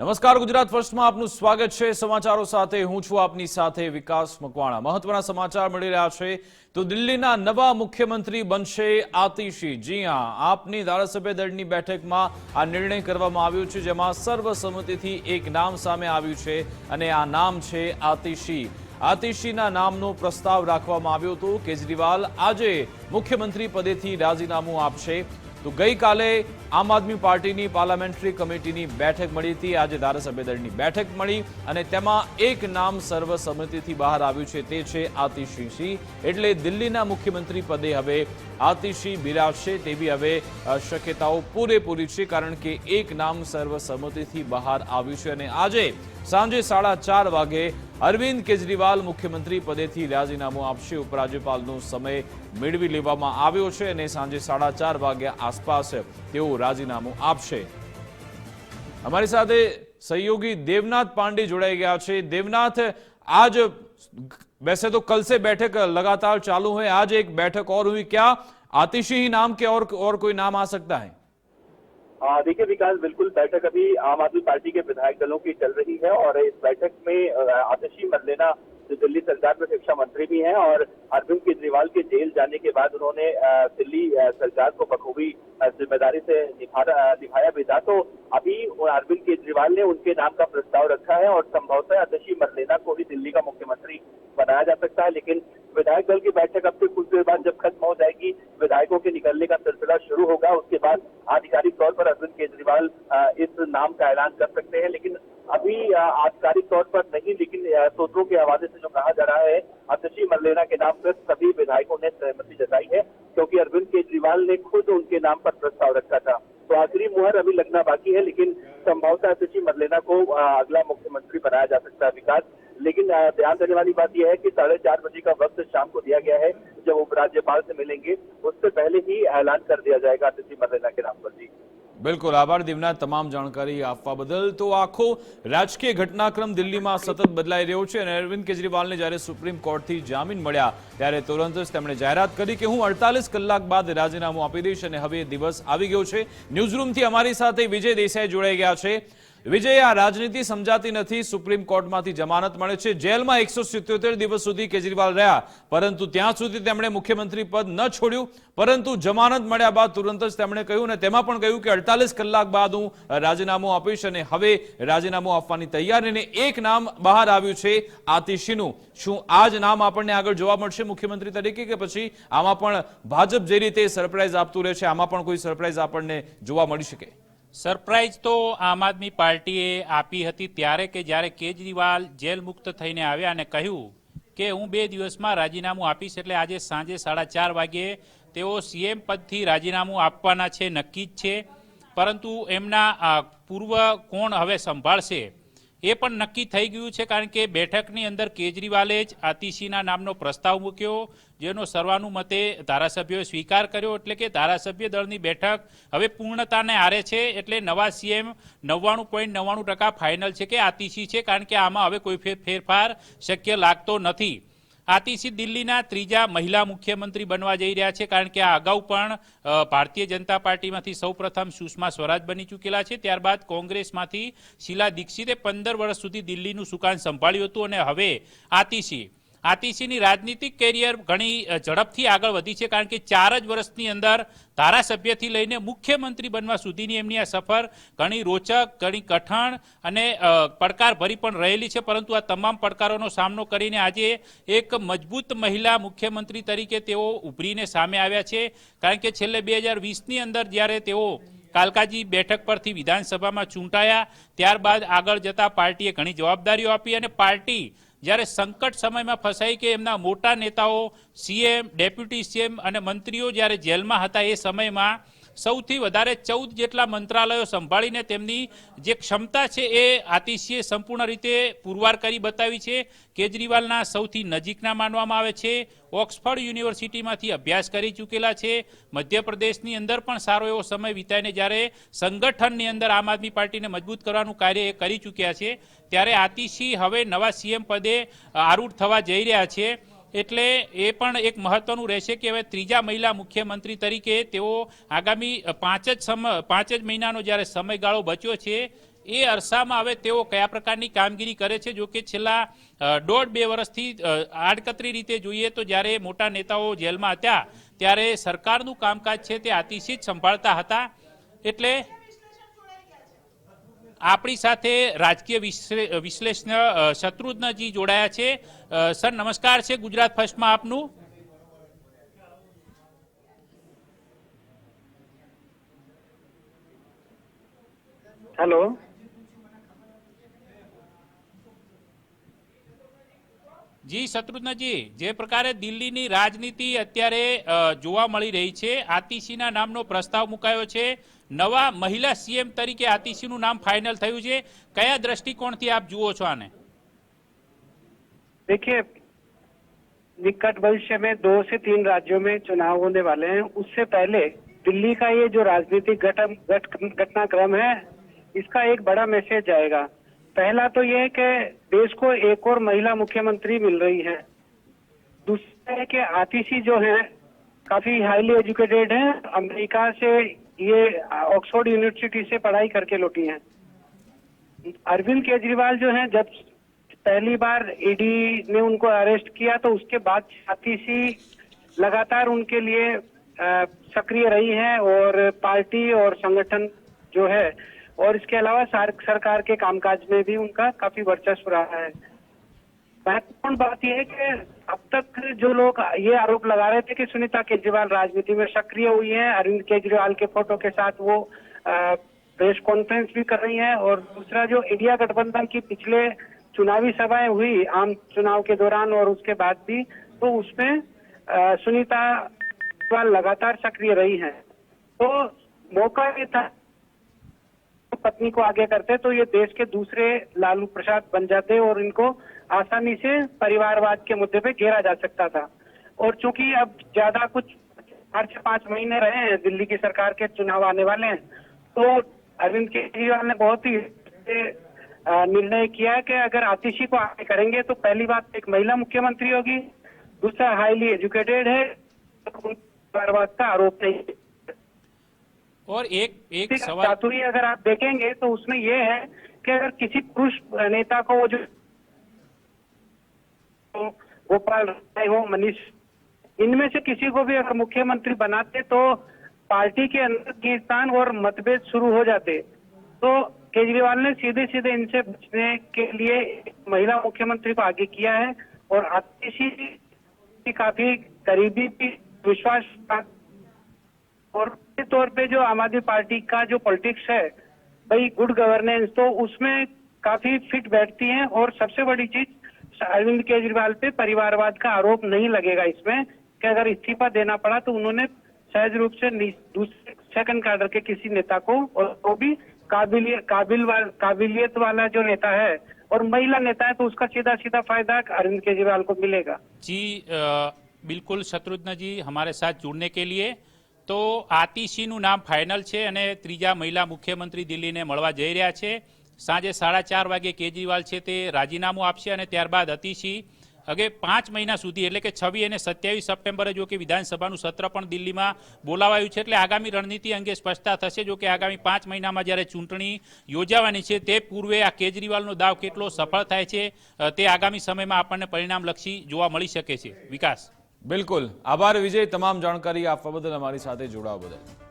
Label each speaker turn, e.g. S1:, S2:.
S1: નમસ્કાર, ગુજરાત ફર્સ્ટમાં આપનું સ્વાગત છે. સમાચારો સાથે હું છું આપની સાથે વિકાસ મકવાણા. મહત્વના સમાચાર મળી રહ્યા છે. તો દિલ્હીના નવા મુખ્યમંત્રી બનશે આતિશી. જી હા, આપની ધારાસભ્ય દળની બેઠકમાં આ નિર્ણય કરવામાં આવ્યો છે, જેમાં સર્વસંમતિથી એક નામ સામે આવ્યું છે અને આ નામ છે આતિશી. આતિશીના નામનો પ્રસ્તાવ રાખવામાં આવ્યો હતો. કેજરીવાલ આજે મુખ્યમંત્રી પદેથી રાજીનામું આપશે. તો ગઈકાલે આમ આદમી પાર્ટીની પાર્લામેન્ટરી કમિટીની બેઠક મળી હતી. આજે ધારાસભ્ય દળની બેઠક મળી અને તેમાં એક નામ સર્વસંમતિથી બહાર આવ્યું છે તે છે આતિશી સિંહ એટલે દિલ્હીના મુખ્યમંત્રી પદે હવે આતિશી બિરાજશે તેવી હવે શક્યતાઓ પૂરેપૂરી છે કારણ કે એક નામ સર્વસંમતિથી બહાર આવ્યું છે. અને આજે સાંજે સાડા ચાર વાગે અરવિંદ કેજરીવાલ મુખ્યમંત્રી પદેથી રાજીનામું આપશે ઉપરાજ્યપાલનો સમય મેળવી લેવામાં આવ્યો છે અને સાંજે સાડા ચાર વાગ્યા આસપાસ તેઓ રાજીનામું આપશે અમારી સાથે સહયોગી દેવનાથ પાંડે જોડાઈ ગયા છે દેવનાથ आज वैसे तो कल से बैठक लगातार चालू है आज एक बैठक और हुई क्या आतिशी ही नाम के और और कोई नाम आ सकता है
S2: आ, देखिए विकास, बिल्कुल बैठक अभी आम आदमी पार्टी के विधायक दलों की चल रही है और इस बैठक में आतिशी मरलेना जो दिल्ली सरकार में शिक्षा मंत्री भी हैं और अरविंद केजरीवाल के जेल जाने के बाद उन्होंने दिल्ली सरकार को बखूबी ज़िम्मेदारी से निभा निभाया भी था। तो अभी अरविंद केजरीवाल ने उनके नाम का प्रस्ताव रखा है और संभवतः आतिशी मरलेना को ही दिल्ली का मुख्यमंत्री बनाया जा सकता है। लेकिन विधायक दल की बैठक अब से कुछ देर बाद जब खत्म हो जाएगी विधायकों के निकलने का सिलसिला शुरू होगा, उसके बाद आधिकारिक तौर पर अरविंद केजरीवाल इस नाम का ऐलान कर सकते हैं, लेकिन अभी आधिकारिक तौर पर नहीं, लेकिन सूत्रों के हवाले से जो कहा जा रहा है आतिशी मरलेना के नाम पर सभी विधायकों ने सहमति जताई है, क्योंकि अरविंद केजरीवाल ने खुद उनके नाम पर प्रस्ताव रखा था। तो आखिरी मुहर अभी लगना बाकी है, लेकिन संभवतः आतिशी मरलेना को अगला मुख्यमंत्री बनाया जा सकता है, विकास। लेकिन अ, ध्यान देने वाली बात यह है कि साढ़े चार बजे का वक्त शाम को दिया गया है जब उपराज्यपाल से मिलेंगे उससे पहले ही ऐलान कर दिया जाएगा आतिशी मरलेना के नाम पर जी
S1: બિલકુલ આભાર દેવના તમામ જાણકારી આપવા બદલ તો આખો રાજકીય ઘટનાક્રમ દિલ્હીમાં સતત બદલાઈ રહ્યો છે અને અરવિંદ કેજરીવાલને જ્યારે સુપ્રીમ કોર્ટથી જામીન મળ્યા ત્યારે તુરંત જ તેમણે જાહેરાત કરી કે હું અડતાલીસ કલાક બાદ રાજીનામું આપી દઈશ અને હવે દિવસ આવી ગયો છે ન્યૂઝરૂમથી અમારી સાથે વિજય દેસાઈ જોડાઈ ગયા છે વિજય, આ રાજનીતિ સમજાતી નથી. સુપ્રીમ કોર્ટમાંથી જમાનત મળે છે. જેલમાં એકસો દિવસ સુધી કેજરીવાલ રહ્યા. પરંતુ ત્યાં સુધી તેમણે મુખ્યમંત્રી પદ ન છોડ્યું. પરંતુ જમાનત મળ્યા બાદ તુરંત જ તેમણે કહ્યું અને તેમાં પણ કહ્યું કે અડતાલીસ કલાક બાદ હું રાજીનામું આપીશ અને હવે રાજીનામું આપવાની તૈયારી અને એક નામ બહાર આવ્યું છે આતિશીનું. શું આ જ નામ આપણને આગળ જોવા મળશે મુખ્યમંત્રી તરીકે કે પછી આમાં પણ ભાજપ જે રીતે સરપ્રાઇઝ આપતું રહે છે, આમાં પણ કોઈ સરપ્રાઇઝ આપણને જોવા મળી શકે?
S3: સરપ્રાઇઝ તો આમ આદમી પાર્ટીએ આપી હતી ત્યારે કે જ્યારે કેજરીવાલ જેલ મુક્ત થઈને આવ્યા અને કહ્યું કે હું બે દિવસમાં રાજીનામું આપીશ એટલે આજે સાંજે સાડા ચાર વાગ્યે તેઓ સીએમ પદથી રાજીનામું આપવાના છે, નક્કી જ છે. પરંતુ એમના પૂર્વ કોણ હવે સંભાળશે? એ પણ નક્કી થઈ ગયું છે કારણ કે બેઠકની અંદર કેજરીવાલે જ આતિશીના નામનો પ્રસ્તાવ મૂક્યો, જેનો સર્વાનુમતે ધારાસભ્યોએ સ્વીકાર કર્યો એટલે કે ધારાસભ્ય દળની બેઠક હવે પૂર્ણતાને આરે છે એટલે નવા સીએમ નવ્વાણું પોઈન્ટ નવ્વાણું ટકા ફાઇનલ છે કે આતિશી છે કારણ કે આમાં હવે કોઈ ફેર- ફેરફાર શક્ય લાગતો નથી. આતિશી દિલ્હીના ત્રીજા મહિલા મુખ્યમંત્રી બનવા જઈ રહ્યા છે કારણ કે આ અગાઉ પણ ભારતીય જનતા પાર્ટીમાંથી સૌપ્રથમ સુષ્મા સ્વરાજ બની ચૂકેલા છે. ત્યારબાદ કોંગ્રેસમાંથી શીલા દીક્ષિતે પંદર વર્ષ સુધી દિલ્હીનું સુકાન સંભાળ્યું હતું અને હવે આતિશી આતિશીની રાજનીતિક કેરિયર ઘણી ઝડપથી આગળ વધી છે કારણ કે ચાર જ વર્ષની અંદર ધારાસભ્યથી લઈને મુખ્યમંત્રી બનવા સુધીની એમની આ સફર ઘણી રોચક, ઘણી કઠણ અને પડકારભરી પણ રહેલી છે. પરંતુ આ તમામ પડકારોનો સામનો કરીને આજે એક મજબૂત મહિલા મુખ્યમંત્રી તરીકે તેઓ ઉભરીને સામે આવ્યા છે. કારણ કે છેલ્લે બે હજાર વીસની અંદર જ્યારે તેઓ કાલકાજી બેઠક પરથી વિધાનસભામાં ચૂંટાયા, ત્યારબાદ આગળ જતા પાર્ટીએ ઘણી જવાબદારીઓ આપી અને પાર્ટી જ્યારે સંકટ સમયમાં ફસાઈ કે એમના મોટા નેતાઓ સીએમ ડેપ્યુટી સીએમ અને મંત્રીઓ જ્યારે જેલમાં હતા એ સમયમાં સૌથી વધારે ચૌદ જેટલા મંત્રાલયો સંભાળીને તેમની જે ક્ષમતા છે એ આતિશીએ સંપૂર્ણ રીતે પુરવાર કરી બતાવી છે. કેજરીવાલના સૌથી નજીકના માનવામાં આવે છે. ઓક્સફર્ડ યુનિવર્સિટીમાંથી અભ્યાસ કરી ચૂકેલા છે. મધ્યપ્રદેશની અંદર પણ સારો એવો સમય વિતાઈને જ્યારે સંગઠનની અંદર આમ આદમી પાર્ટીને મજબૂત કરવાનું કાર્ય એ કરી ચૂક્યા છે. ત્યારે આતિશી હવે નવા સીએમ પદે આરૂઢ થવા જઈ રહ્યા છે. એટલે એ પણ એક મહત્વનું રહેશે કે હવે ત્રીજા મહિલા મુખ્યમંત્રી તરીકે તેઓ આગામી પાંચ જ સમ, પાંચ જ મહિનાનો જ્યારે સમયગાળો બચ્યો છે, એ અરસામાં હવે તેઓ કયા પ્રકારની કામગીરી કરે છે? જો કે છેલ્લા દોઢ બે વર્ષથી આડકતરી રીતે જોઈએ તો જ્યારે મોટા નેતાઓ જેલમાં હતા, ત્યારે સરકારનું કામકાજ છે તે આતિશી જ સંભાળતા હતા. એટલે આપણી સાથે રાજકીય વિશ્લે- વિશ્લેષણ શત્રુઘ્નજી જોડાયા છે. સર, નમસ્કાર છે ગુજરાત ફર્સ્ટમાં આપનું.
S4: હેલો.
S3: જી શત્રુઘ્નજી જે પ્રકારે દિલ્હીની રાજનીતિ અત્યારે અ, જોવા મળી રહી છે આતિશીના નામનો પ્રસ્તાવ મુકાયો છે નવા મહિલા સીએમ તરીકે આતિશીનું નામ ફાઇનલ થયું છે કયા દ્રષ્ટિકોણથી આપ જુઓ છો આને
S4: देखिए निकट भविष्य में दो से तीन राज्यों में चुनाव होने वाले हैं उससे पहले दिल्ली का ये जो राजनीतिक घटम घट घटनाक्रम है इसका एक बड़ा मैसेज जाएगा पहला तो ये है कि देश को एक और महिला मुख्यमंत्री मिल रही है। दूसरा है कि आतिशी जो है, काफ़ी हाईली एजुकेटेड है। अमेरिका से ये, ऑक्सफोर्ड यूनिवर्सिटी से पढ़ाई करके लौटी हैं। अरविंद केजरीवाल जो हैं, जब पहली बार ईडी ने उनको अरेस्ट किया तो उसके बाद आतिशी लगातार उनके लिए सक्रिय रही है और पार्टी और संगठन जो है और इसके अलावा सरकार के कामकाज में भी उनका काफ़ी वर्चस्व रहा है। महत्वपूर्ण बात यह है कि अब तक जो लोग ये आरोप लगा रहे थे कि सुनीता केजरीवाल राजनीति में सक्रिय हुई हैं, अरविंद केजरीवाल के फ़ोटो के साथ वो प्रेस कॉन्फ्रेंस भी कर रही हैं और दूसरा जो इंडिया गठबंधन की पिछले चुनावी सभाएँ हुई, आम चुनाव के दौरान और उसके बाद भी तो उसमें सुनीता लगातार सक्रिय रही हैं। तो मौका ये था पत्नी को आगे करते तो ये देश के दूसरे लालू प्रसाद बन जाते और इनको आसानी से परिवारवाद के मुद्दे पे घेरा जा सकता था और चूँकि अब ज़्यादा कुछ चार से पाँच महीने रहे हैं, दिल्ली की सरकार के चुनाव आने वाले हैं तो अरविंद केजरीवाल ने बहुत ही निर्णय किया है कि अगर आतिशी को आगे करेंगे तो पहली बात एक महिला मुख्यमंत्री होगी, दूसरा हाईली एजुकेटेड है तो परिवारवाद का आरोप नहीं।
S3: और एक एक सवाल
S4: चातुर्य अगर आप देखेंगे तो उसमें ये है कि अगर किसी पुरुष नेता को वो जो तो गोपाल राय हो मनीष इनमें से किसी को भी अगर मुख्यमंत्री बनाते तो पार्टी के अंदर कीर्तन और मतभेद शुरू हो जाते। तो केजरीवाल ने सीधे सीधे इनसे बचने के लिए महिला मुख्यमंत्री को आगे किया है और आतिशी की काफ़ी करीबी भी विश्वास और तौर पे जो आम आदमी पार्टी का जो पॉलिटिक्स है भाई गुड गवर्नेंस तो उसमें काफ़ी फिट बैठती है और सबसे बड़ी चीज़ अरविंद केजरीवाल पे परिवारवाद का आरोप नहीं लगेगा इसमें कि अगर इस्तीफा देना पड़ा तो उन्होंने सहज रूप से दूसरे सेकंड कार्डर के किसी नेता को और वो भी काबिलियत काबिल काबिलियत वाला जो नेता है और महिला नेता है तो उसका सीधा सीधा फ़ायदा अरविंद केजरीवाल को मिलेगा।
S3: जी आ, बिल्कुल शत्रुघ्न जी हमारे साथ जुड़ने के लिए તો આતિશીનું નામ ફાઇનલ છે અને ત્રીજા મહિલા મુખ્યમંત્રી દિલ્હીને મળવા જઈ રહ્યા છે. સાંજે સાડા ચાર વાગે કેજરીવાલ છે તે રાજીનામું આપશે અને ત્યારબાદ અતિશી હવે પાંચ મહિના સુધી, એટલે કે છવ્વીસ અને સત્યાવીસ સપ્ટેમ્બરે જો કે વિધાનસભાનું સત્ર પણ દિલ્હીમાં બોલાવાયું છે, એટલે આગામી રણનીતિ અંગે સ્પષ્ટતા થશે. જો કે આગામી પાંચ મહિનામાં જ્યારે ચૂંટણી યોજાવાની છે, તે પૂર્વે આ કેજરીવાલનો દાવ કેટલો સફળ થાય છે તે આગામી સમયમાં આપણને પરિણામલક્ષી જોવા મળી શકે છે. વિકાસ.
S1: બિલકુલ. આભાર વિજય. તમામ જાણકારી આપવા બદલ અમારી સાથે જોડાવા બદલ.